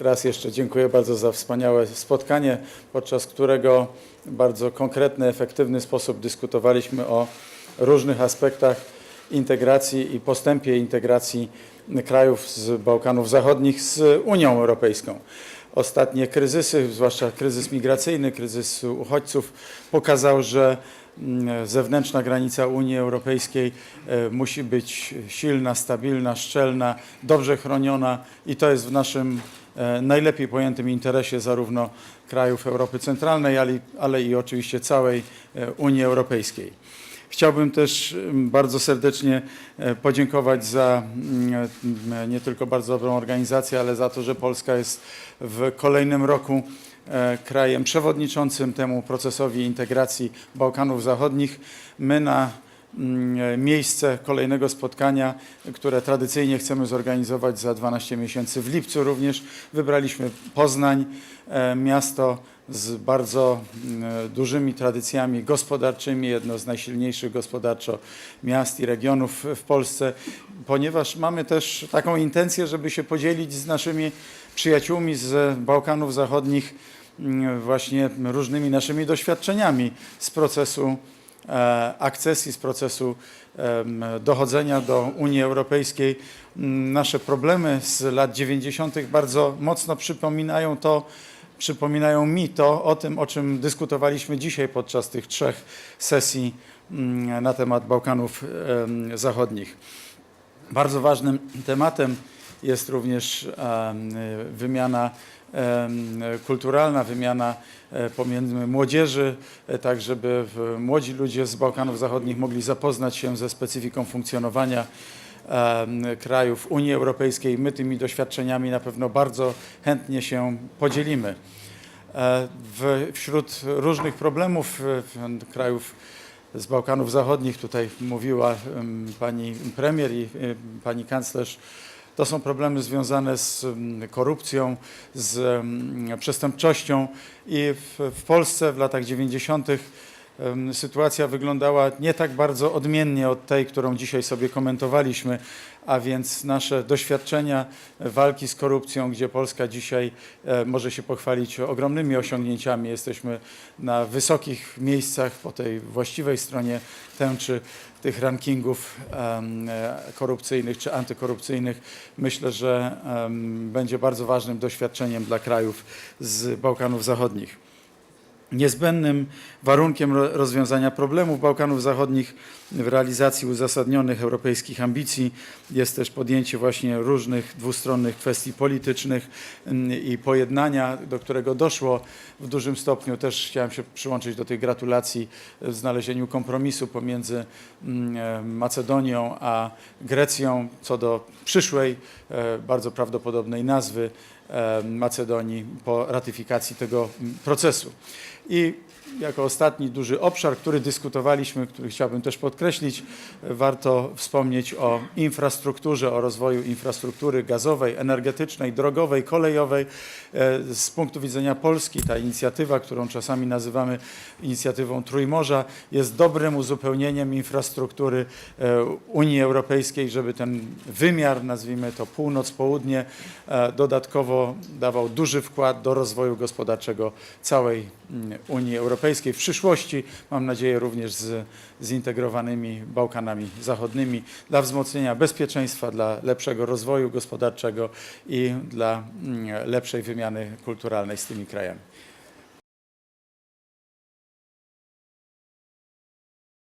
Raz jeszcze dziękuję bardzo za wspaniałe spotkanie, podczas którego w bardzo konkretny, efektywny sposób dyskutowaliśmy o różnych aspektach integracji i postępie integracji krajów z Bałkanów Zachodnich z Unią Europejską. Ostatnie kryzysy, zwłaszcza kryzys migracyjny, kryzys uchodźców, pokazał, że mm, zewnętrzna granica Unii Europejskiej e, musi być silna, stabilna, szczelna, dobrze chroniona i to jest w naszym najlepiej pojętym interesie zarówno krajów Europy Centralnej, ale, ale i oczywiście całej e, Unii Europejskiej. Chciałbym też bardzo serdecznie e, podziękować za mm, nie tylko bardzo dobrą organizację, ale za to, że Polska jest w kolejnym roku e, krajem przewodniczącym temu procesowi integracji Bałkanów Zachodnich. My na miejsce kolejnego spotkania, które tradycyjnie chcemy zorganizować za 12 miesięcy. W lipcu również, wybraliśmy Poznań, e, miasto z bardzo mm, dużymi tradycjami gospodarczymi, jedno z najsilniejszych gospodarczo miast i regionów w Polsce, ponieważ mamy też taką intencję, żeby się podzielić z naszymi przyjaciółmi z Bałkanów Zachodnich mm, właśnie różnymi naszymi doświadczeniami z procesu e, akcesji, z procesu dochodzenia do Unii Europejskiej. Mm, Nasze problemy z lat 90. bardzo mocno przypominają to, przypominają mi to o tym, o czym dyskutowaliśmy dzisiaj podczas tych trzech sesji mm, na temat Bałkanów Zachodnich. Bardzo ważnym tematem jest również em, wymiana em, kulturalna, wymiana e, pomiędzy młodzieży, e, tak żeby młodzi ludzie z Bałkanów Zachodnich mogli zapoznać się ze specyfiką funkcjonowania krajów Unii Europejskiej. My tymi doświadczeniami na pewno bardzo chętnie się podzielimy. E, wśród różnych problemów e, krajów z Bałkanów Zachodnich, tutaj mówiła pani premier i e, pani kanclerz, to są problemy związane z em, korupcją, z em, przestępczością i w, w Polsce w latach 90. sytuacja wyglądała nie tak bardzo odmiennie od tej, którą dzisiaj sobie komentowaliśmy, a więc nasze doświadczenia walki z korupcją, gdzie Polska dzisiaj e, może się pochwalić ogromnymi osiągnięciami. Jesteśmy na wysokich miejscach po tej właściwej stronie tęczy tych rankingów e, korupcyjnych czy antykorupcyjnych. Myślę, że będzie bardzo ważnym doświadczeniem dla krajów z Bałkanów Zachodnich. Niezbędnym warunkiem ro- rozwiązania problemów Bałkanów Zachodnich w realizacji uzasadnionych europejskich ambicji jest też podjęcie właśnie różnych dwustronnych kwestii politycznych mm, i pojednania, do którego doszło w dużym stopniu. Też chciałem się przyłączyć do tych gratulacji w znalezieniu kompromisu pomiędzy mm, e, Macedonią a Grecją co do przyszłej, e, bardzo prawdopodobnej nazwy e, Macedonii po ratyfikacji tego mm, procesu. I jako ostatni duży obszar, który dyskutowaliśmy, który chciałbym też podkreślić, warto wspomnieć o infrastrukturze, o rozwoju infrastruktury gazowej, energetycznej, drogowej, kolejowej. E, Z punktu widzenia Polski ta inicjatywa, którą czasami nazywamy inicjatywą Trójmorza, jest dobrym uzupełnieniem infrastruktury e, Unii Europejskiej, żeby ten wymiar, nazwijmy to północ-południe, e, dodatkowo dawał duży wkład do rozwoju gospodarczego całej mm, Unii Europejskiej. W przyszłości, mam nadzieję, również z zintegrowanymi Bałkanami Zachodnimi dla wzmocnienia bezpieczeństwa, dla lepszego rozwoju gospodarczego i dla mm, lepszej wymiany kulturalnej z tymi krajami.